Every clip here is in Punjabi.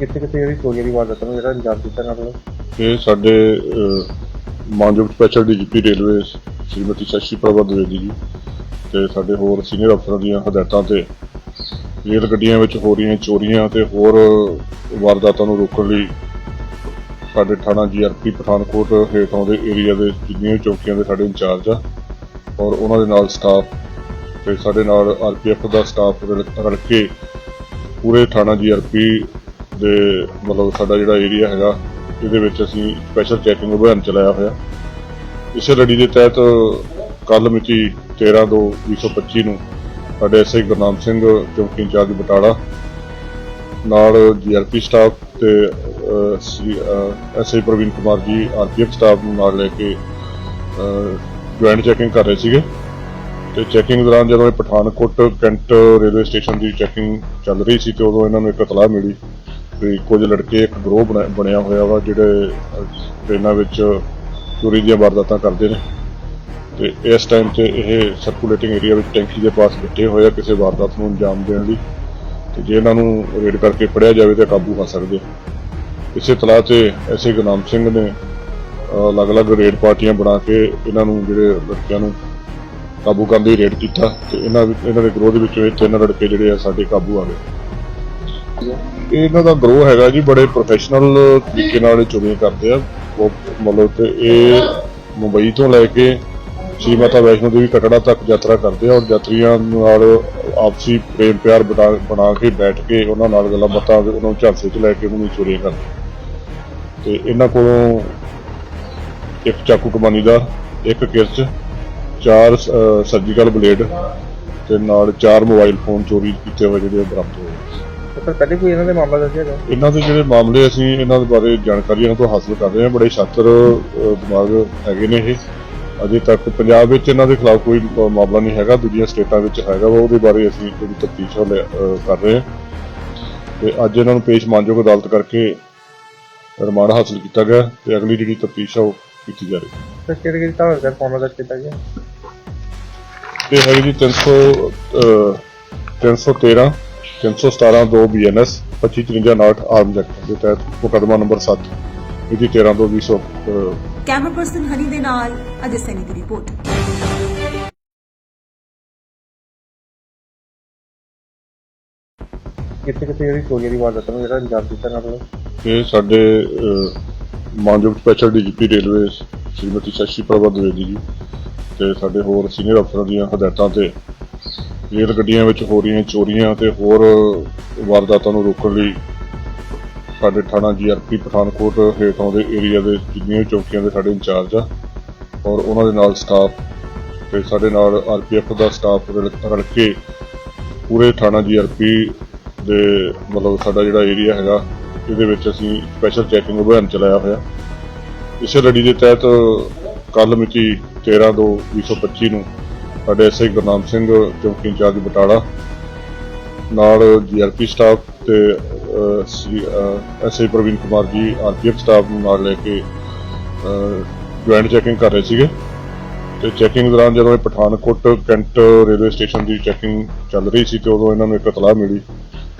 ਕਿੱਥੇ ਕਿੱਥੇ ਜਿਹੜੀ ਚੋਰੀਆਂ ਦੀ ਵਾਰਦਾਤ ਨੂੰ ਜਿਹੜਾ ਅੰਜਾਮ ਦਿੱਤਾ ਇਹਨਾਂ ਵੱਲੋਂ? ਇਹ ਸਾਡੇ ਮਾਨਯੋਗ special DGP railway Shrimati Shashi Prabha Dwivedi ji ਤੇ ਸਾਡੇ ਹੋਰ ਸੀਨੀਅਰ ਅਫਸਰਾਂ ਦੀਆਂ ਹਦਾਇਤਾਂ ਤੇ ਰੇਲ ਗੱਡੀਆਂ ਵਿੱਚ ਹੋ ਰਹੀਆਂ ਚੋਰੀਆਂ ਤੇ ਹੋਰ ਵਾਰਦਾਤਾਂ ਨੂੰ ਰੋਕਣ ਲਈ ਸਾਡੇ ਥਾਣਾ ਜੀਆਰਪੀ ਪਠਾਨਕੋਟ ਹੇਠ ਆਉਂਦੇ ਏਰੀਆ ਦੇ ਜਿੰਨੀਆਂ ਚੌਕੀਆਂ ਦੇ ਸਾਡੇ ਇੰਚਾਰਜ ਆ ਔਰ ਉਹਨਾਂ ਦੇ ਨਾਲ ਸਟਾਫ ਤੇ ਸਾਡੇ ਨਾਲ ਆਰਪੀਐਫ ਦਾ ਸਟਾਫ ਰਲ ਕੇ ਪੂਰੇ ਥਾਣਾ ਜੀਆਰਪੀ ਦੇ ਮਤਲਬ ਸਾਡਾ ਜਿਹੜਾ ਏਰੀਆ ਹੈਗਾ, ਇਹਦੇ ਵਿੱਚ ਅਸੀਂ ਸਪੈਸ਼ਲ ਚੈਕਿੰਗ ਅਭਿਆਨ ਚਲਾਇਆ ਹੋਇਆ। ਇਸੇ ਲੜੀ ਦੇ ਤਹਿਤ ਕੱਲ ਮਿਤੀ 13/2/2025 ਨੂੰ ਸਾਡੇ ਐਸਆਈ ਗੁਰਨਾਮ ਸਿੰਘ, ਚੌਕੀ ਇੰਚਾਰਜ ਬਟਾਲਾ, ਨਾਲ ਜੀਆਰਪੀ ਸਟਾਫ ਤੇ SI Praveen Kumar ji RPF staff ਨੂੰ ਨਾਲ ਲੈ ਕੇ ਜੁਆਇੰਟ ਚੈਕਿੰਗ ਕਰ ਰਹੇ ਸੀਗੇ। ਤੇ ਚੈਕਿੰਗ ਦੌਰਾਨ ਜਦੋਂ ਇਹ ਪਠਾਨਕੋਟ ਕੈਂਟ ਰੇਲਵੇ ਸਟੇਸ਼ਨ ਦੀ ਚੈਕਿੰਗ ਚੱਲ ਰਹੀ ਸੀ ਤੇ ਉਦੋਂ ਇਹਨਾਂ ਨੂੰ ਇੱਕ ਇਤਲਾਹ ਮਿਲੀ ਵੀ ਕੁਝ ਲੜਕੇ ਇੱਕ ਗਰੋਹ ਬਣਾ- ਬਣਿਆ ਹੋਇਆ ਵਾ ਜਿਹੜੇ ਅਹ, ਟ੍ਰੇਨਾਂ ਵਿੱਚ ਚੋਰੀ ਦੀਆਂ ਵਾਰਦਾਤਾਂ ਕਰਦੇ ਨੇ। ਤੇ ਇਸ ਟਾਈਮ ਤੇ ਇਹ ਸਰਕੂਲੇਟਿੰਗ ਏਰੀਆ ਵਿੱਚ ਟੈਂਕੀ ਦੇ ਪਾਸ ਬੈਠੇ ਹੋਏ ਆ ਕਿਸੇ ਵਾਰਦਾਤ ਨੂੰ ਅੰਜਾਮ ਦੇਣ ਲਈ। ਤੇ ਜੇ ਇਹਨਾਂ ਨੂੰ ਰੇਡ ਕਰਕੇ ਫੜਿਆ ਜਾਵੇ ਤਾਂ ਕਾਬੂ ਪਾ ਸਕਦੇ ਇਸੇ ਤਲਾਹ ਤੇ ਐਸੇ ਗੁਨਾਮ ਸਿੰਘ ਨੇ ਅਲੱਗ-ਅਲੱਗ ਰੇਡ ਪਾਰਟੀਆਂ ਬਣਾ ਕੇ ਇਹਨਾਂ ਨੂੰ ਜਿਹੜੇ ਲੜਕਿਆਂ ਨੂੰ ਕਾਬੂ ਕਰਨ ਦੀ ਰੇਡ ਕੀਤਾ। ਤੇ ਇਹਨਾਂ ਇਹਨਾਂ ਦੇ ਗਰੋਹ ਦੇ ਵਿੱਚੋਂ ਇਹ ਤਿੰਨ ਲੜਕੇ ਜਿਹੜੇ ਆ ਸਾਡੇ ਕਾਬੂ ਆ ਗਏ। ਇਹਨਾਂ ਦਾ ਗਰੋਹ ਹੈਗਾ ਜੀ, ਬੜੇ ਪ੍ਰੋਫੈਸ਼ਨਲ ਤਰੀਕੇ ਨਾਲ ਇਹ ਚੋਰੀਆਂ ਕਰਦੇ ਆ। ਮਤਲਬ ਤੇ ਇਹ ਮੁੰਬਈ ਤੋਂ ਲੈ ਕੇ ਸ਼੍ਰੀ ਮਾਤਾ ਵੈਸ਼ਨੋ ਦੇਵੀ ਕਟੜਾ ਤੱਕ ਯਾਤਰਾ ਕਰਦੇ ਆ ਔਰ ਯਾਤਰੀਆਂ ਨਾਲ ਆਪਸੀ ਪ੍ਰੇਮ ਪਿਆਰ ਬਣਾ ਕੇ ਬੈਠ ਕੇ ਉਹਨਾਂ ਨਾਲ ਗੱਲਾਂ ਬਾਤਾਂ ਉਹਨਾਂ ਨੂੰ ਝਾਂਸੇ 'ਚ ਲੈ ਕੇ ਉਹਨਾਂ ਨੂੰ ਚੋਰੀਆਂ ਕਰਦੇ ਤੇ ਇਹਨਾਂ ਕੋਲੋਂ ਇੱਕ ਚਾਕੂ ਕਮਾਨੀ ਦਾ, ਇੱਕ ਕਿਰਚ, ਚਾਰ ਸਰਜੀਕਲ ਬਲੇਡ ਤੇ ਨਾਲ ਚਾਰ ਮੋਬਾਈਲ ਫੋਨ ਚੋਰੀ ਕੀਤੇ ਹੋਏ ਜਿਹੜੇ ਉਹ ਬਰਾਮਦ ਹੋਏ। ਤੇ ਪਰ ਪਹਿਲੇ ਕੋਈ ਇਹਨਾਂ ਦੇ ਮਾਮਲਾ ਦੱਸਿਆ ਗਿਆ? ਇਹਨਾਂ ਦੇ ਜਿਹੜੇ ਮਾਮਲੇ ਅਸੀਂ ਇਹਨਾਂ ਦੇ ਬਾਰੇ ਜਾਣਕਾਰੀ ਇਹਨਾਂ ਤੋਂ ਹਾਸਲ ਕਰ ਰਹੇ ਹਾਂ। ਬੜੇ ਅਹ, ਦਿਮਾਗ ਹੈਗੇ ਨੇ ਇਹ। ਅਜੇ ਤੱਕ ਪੰਜਾਬ ਵਿੱਚ ਇਹਨਾਂ ਦੇ ਖਿਲਾਫ ਕੋਈ ਮਾਮਲਾ ਨਹੀਂ ਹੈਗਾ। ਦੂਜੀਆਂ ਸਟੇਟਾਂ ਵਿੱਚ ਹੈਗਾ ਵਾ ਉਹਦੇ ਬਾਰੇ ਅਸੀਂ ਕੋਈ ਤਫਤੀਸ਼ ਕਰ ਰਹੇ ਹਾਂ। ਤੇ ਅੱਜ ਇਹਨਾਂ ਨੂੰ ਪੇਸ਼ ਮਾਨਯੋਗ ਅਦਾਲਤ ਕਰਕੇ ਰਿਮਾਂਡ ਹਾਸਲ ਕੀਤਾ ਗਿਆ ਤੇ ਅਗਲੀ ਜਿਹੜੀ ਤਫਤੀਸ਼ ਆ ਉਹ ਕੀਤੀ ਜਾ ਰਹੀ ਹੈ। ਤੇ ਕਿਹੜੇ ਕਿਹੜੇ ਧਾਰਾ ਦਾ ਮਾਮਲਾ ਦਰਜ ਕੀਤਾ ਗਿਆ? ਇਹ ਹੈਗੀ ਜੀ 300 ਅਹ, 313 317-2 ਬੀਐਨਐਸ 2553 ਆਰਮ ਐਕਟ ਦੇ ਤਹਿਤ ਮੁਕਦਮਾ ਨੰਬਰ 7 ਮਿਤੀ 13 ਤੋਂ 20 ਕੈਮਰਾ ਪਰਸਨ ਹਨੀ ਦੇ ਨਾਲ ਅਜੇ ਸੈਨੀ ਦੀ ਰਿਪੋਰਟ। ਕਿੱਥੇ ਕਿੱਥੇ ਜਿਹੜੀ ਚੋਰੀਆਂ ਦੀ ਵਾਰਦਾਤਾਂ ਨੂੰ ਜਿਹੜਾ ਅੰਜਾਮ ਦਿੱਤਾ ਨਾ ਉਹਨੇ ਇਹ ਸਾਡੇ ਮਾਨਯੋਗ special DGP railway Shrimati Shashi Prabha Dwivedi ji ਤੇ ਸਾਡੇ ਹੋਰ ਸੀਨੀਅਰ ਅਫਸਰਾਂ ਦੀਆਂ ਹਦਾਇਤਾਂ ਤੇ ਰੇਲ ਗੱਡੀਆਂ ਵਿੱਚ ਹੋ ਰਹੀਆਂ ਚੋਰੀਆਂ ਤੇ ਹੋਰ ਵਾਰਦਾਤਾਂ ਨੂੰ ਰੋਕਣ ਲਈ ਸਾਡੇ ਥਾਣਾ ਜੀਆਰਪੀ ਪਠਾਨਕੋਟ ਹੇਠੋਂ ਦੇ ਏਰੀਆ ਦੇ ਜਿੰਨੀਆਂ ਵੀ ਚੌਕੀਆਂ ਦੇ ਸਾਡੇ ਇੰਚਾਰਜ ਆ ਔਰ ਉਹਨਾਂ ਦੇ ਨਾਲ ਸਟਾਫ ਤੇ ਸਾਡੇ ਨਾਲ ਆਰਪੀਐਫ ਦਾ ਸਟਾਫ ਰਲ ਰਲ ਕੇ ਪੂਰੇ ਥਾਣਾ ਜੀਆਰਪੀ ਦੇ ਮਤਲਬ ਸਾਡਾ ਜਿਹੜਾ ਏਰੀਆ ਹੈਗਾ, ਇਹਦੇ ਵਿੱਚ ਅਸੀਂ ਸਪੈਸ਼ਲ ਚੈਕਿੰਗ ਅਭਿਆਨ ਚਲਾਇਆ ਹੋਇਆ। ਇਸੇ ਲੜੀ ਦੇ ਤਹਿਤ ਕੱਲ ਮਿਤੀ 13/2/2025 ਨੂੰ ਸਾਡੇ ਐਸਆਈ ਗੁਰਨਾਮ ਸਿੰਘ ਚੌਕੀ ਇੰਚਾਰਜ ਬਟਾਲਾ ਨਾਲ ਜੀਆਰਪੀ ਸਟਾਫ ਤੇ SI Praveen Kumar ji RPF staff ਨੂੰ ਨਾਲ ਲੈ ਕੇ ਜੁਆਇੰਟ ਚੈਕਿੰਗ ਕਰ ਰਹੇ ਸੀਗੇ। ਤੇ ਚੈਕਿੰਗ ਦੌਰਾਨ ਜਦੋਂ ਇਹ ਪਠਾਨਕੋਟ ਕੈਂਟ ਰੇਲਵੇ ਸਟੇਸ਼ਨ ਦੀ ਚੈਕਿੰਗ ਚੱਲ ਰਹੀ ਸੀ ਤੇ ਉਦੋਂ ਇਹਨਾਂ ਨੂੰ ਇੱਕ ਇਤਲਾਹ ਮਿਲੀ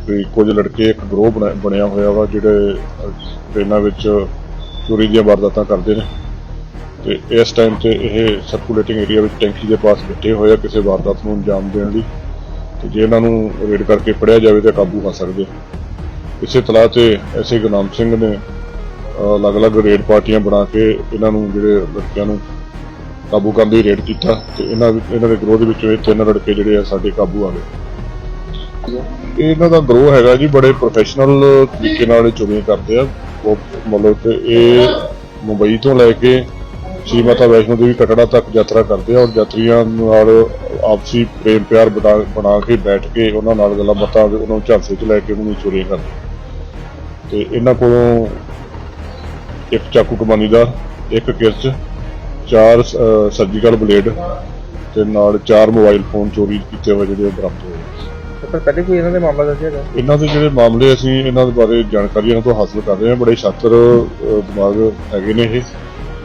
ਵੀ ਕੁਝ ਲੜਕੇ ਇੱਕ ਗਰੋਹ ਬਣਾ- ਬਣਿਆ ਹੋਇਆ ਵਾ ਜਿਹੜੇ ਅਹ, ਟ੍ਰੇਨਾਂ ਵਿੱਚ ਚੋਰੀ ਦੀਆਂ ਵਾਰਦਾਤਾਂ ਕਰਦੇ ਨੇ। ਤੇ ਇਸ ਟਾਈਮ ਤੇ ਇਹ ਸਰਕੂਲੇਟਿੰਗ ਏਰੀਆ ਵਿੱਚ ਟੈਂਕੀ ਦੇ ਪਾਸ ਬੈਠੇ ਹੋਏ ਆ ਕਿਸੇ ਵਾਰਦਾਤ ਨੂੰ ਅੰਜਾਮ ਦੇਣ ਲਈ। ਤੇ ਜੇ ਇਹਨਾਂ ਨੂੰ ਰੇਡ ਕਰਕੇ ਫੜਿਆ ਜਾਵੇ ਤਾਂ ਕਾਬੂ ਪਾ ਸਕਦੇ। ਇਸੇ ਤਲਾਹ ਤੇ ਐਸੇ ਗੁਰਨਾਮ ਸਿੰਘ ਨੇ ਅਲੱਗ-ਅਲੱਗ ਰੇਡ ਪਾਰਟੀਆਂ ਬਣਾ ਕੇ ਇਹਨਾਂ ਨੂੰ ਜਿਹੜੇ ਲੜਕਿਆਂ ਨੂੰ ਕਾਬੂ ਕਰਨ ਲਈ ਰੇਡ ਕੀਤਾ ਤੇ ਇਹਨਾਂ ਇਹਨਾਂ ਦੇ ਗਰੋਹ ਦੇ ਵਿੱਚੋਂ ਇਹ ਤਿੰਨ ਲੜਕੇ ਜਿਹੜੇ ਆ ਸਾਡੇ ਕਾਬੂ ਆ ਗਏ। ਇਹਨਾਂ ਦਾ ਗਰੋਹ ਹੈਗਾ ਜੀ, ਬੜੇ ਪ੍ਰੋਫੈਸ਼ਨਲ ਤਰੀਕੇ ਨਾਲ ਇਹ ਚੋਰੀਆਂ ਕਰਦੇ ਆ। ਉਹ ਮਤਲਬ ਤੇ ਇਹ ਮੁੰਬਈ ਤੋਂ ਲੈ ਕੇ ਸ਼੍ਰੀ ਮਾਤਾ ਵੈਸ਼ਨੋ ਦੇਵੀ ਕਟੜਾ ਤੱਕ ਯਾਤਰਾ ਕਰਦੇ ਆ ਔਰ ਯਾਤਰੀਆਂ ਨਾਲ ਆਪਸੀ ਪ੍ਰੇਮ ਪਿਆਰ ਬਣਾ ਕੇ ਬੈਠ ਕੇ ਉਹਨਾਂ ਨਾਲ ਗੱਲਾਂ ਬਾਤਾਂ ਉਹਨਾਂ ਨੂੰ ਝਾਂਸੇ 'ਚ ਲੈ ਕੇ ਉਹਨਾਂ ਨੂੰ ਚੋਰੀਆਂ ਕਰਦੇ ਤੇ ਇਹਨਾਂ ਕੋਲੋਂ ਇੱਕ ਚਾਕੂ ਕਮਾਨੀ ਦਾ ਇੱਕ ਕਿਰਚ ਚਾਰ ਸਰਜੀਕਲ ਬਲੇਡ ਤੇ ਨਾਲ ਚਾਰ ਮੋਬਾਈਲ ਫੋਨ ਚੋਰੀ ਕੀਤੇ ਹੋਏ ਜਿਹੜੇ ਬਰਾਮਦ ਹੋਏ ਪਰ ਪਹਿਲੇ ਕੋਈ ਇਹਨਾਂ ਦੇ ਮਾਮਲਾ ਦੱਸਿਆ ਗਿਆ? ਇਹਨਾਂ ਦੇ ਜਿਹੜੇ ਮਾਮਲੇ ਅਸੀਂ ਇਹਨਾਂ ਦੇ ਬਾਰੇ ਜਾਣਕਾਰੀ ਇਹਨਾਂ ਤੋਂ ਹਾਸਲ ਕਰ ਰਹੇ ਹਾਂ। ਬੜੇ ਛਾਤਰ ਦਿਮਾਗ ਹੈਗੇ ਨੇ ਇਹ।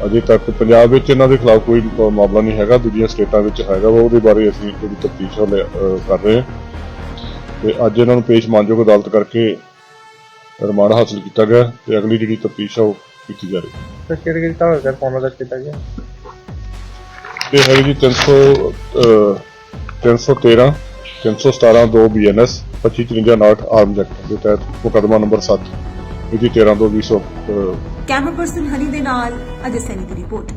ਅਜੇ ਤੱਕ ਪੰਜਾਬ ਵਿੱਚ ਇਹਨਾਂ ਦੇ ਖਿਲਾਫ ਕੋਈ ਮਾਮਲਾ ਨਹੀਂ ਹੈਗਾ ਦੂਜੀਆਂ ਸਟੇਟਾਂ ਵਿੱਚ ਹੈਗਾ ਵਾ ਉਹਦੇ ਬਾਰੇ ਅਸੀਂ ਕੋਈ ਤਫਤੀਸ਼ ਕਰ ਰਹੇ ਹਾਂ। ਤੇ ਅੱਜ ਇਹਨਾਂ ਨੂੰ ਪੇਸ਼ ਮਾਨਯੋਗ ਅਦਾਲਤ ਕਰਕੇ ਰਿਮਾਂਡ ਹਾਸਲ ਕੀਤਾ ਗਿਆ ਤੇ ਅਗਲੀ ਜਿਹੜੀ ਤਫਤੀਸ਼ ਆ ਉਹ ਕੀਤੀ ਜਾ ਰਹੀ ਹੈ। ਸਰ ਕਿਹੜੀ ਕਿਹੜੀ ਧਾਰਾ ਦਾ ਮਾਮਲਾ ਦਰਜ ਕੀਤਾ ਗਿਆ? ਤੇ ਹੈਗੀ ਜੀ 300 ਅਹ, 313 317 2 ਬੀਐਨਐਸ 2559 ਆਰਮਜ਼ ਐਕਟ ਦੇ ਤਹਿਤ ਮੁਕੱਦਮਾ ਨੰਬਰ 7 ਇਹਦੀ 13 ਤੋਂ 20 ਕੈਮਰਾ ਪਰਸਨ ਹਨੀ ਦੇ ਨਾਲ ਅਜੇ ਸੈਨੀ ਦੀ ਰਿਪੋਰਟ।